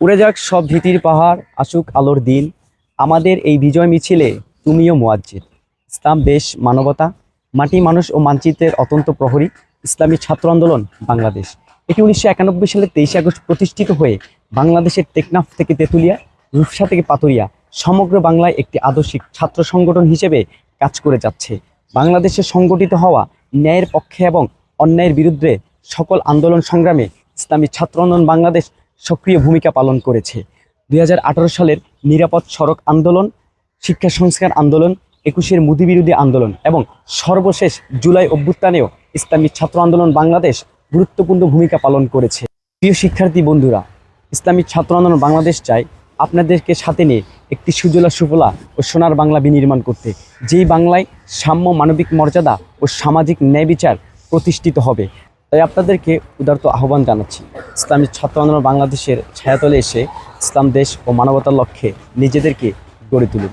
উড়ে যাক সব ভীতির পাহাড়, আসুক আলোর দিন। আমাদের এই বিজয় মিছিলে তুমিও মোয়াজ্জিদ। ইসলাম দেশ, মানবতা, মাটি মানুষ ও মানচিত্রের অত্যন্ত প্রহরী ইসলামী ছাত্র আন্দোলন বাংলাদেশ। এটি উনিশশো একানব্বই সালে তেইশে আগস্ট প্রতিষ্ঠিত হয়ে বাংলাদেশের টেকনাফ থেকে তেঁতুলিয়া, রূপসা থেকে পাতুরিয়া সমগ্র বাংলায় একটি আদর্শিক ছাত্র সংগঠন হিসেবে কাজ করে যাচ্ছে। বাংলাদেশে সংগঠিত হওয়া ন্যায়ের পক্ষে এবং অন্যায়ের বিরুদ্ধে সকল আন্দোলন সংগ্রামে ইসলামী ছাত্র আন্দোলন বাংলাদেশ সক্রিয় ভূমিকা পালন করেছে। দুই হাজার আঠারো সালের নিরাপদ সড়ক আন্দোলন, শিক্ষা সংস্কার আন্দোলন, একুশের মুদি বিরোধী আন্দোলন এবং সর্বশেষ জুলাই অভ্যুত্থানেও ইসলামী ছাত্র আন্দোলন বাংলাদেশ গুরুত্বপূর্ণ ভূমিকা পালন করেছে। প্রিয় শিক্ষার্থী বন্ধুরা, ইসলামী ছাত্র আন্দোলন বাংলাদেশ চায় আপনাদেরকে সাথে নিয়ে একটি সুজলা সুফলা ও সোনার বাংলা বিনির্মাণ করতে, যেই বাংলায় সাম্য মানবিক মর্যাদা ও সামাজিক ন্যায় বিচার প্রতিষ্ঠিত হবে। তাই আপনাদেরকে উদারত আহ্বান জানাচ্ছি, ইসলামী ছাত্র আন্দোলন বাংলাদেশের ছায়াতলে এসে ইসলাম দেশ ও মানবতার লক্ষ্যে নিজেদেরকে গড়ে তুলুন।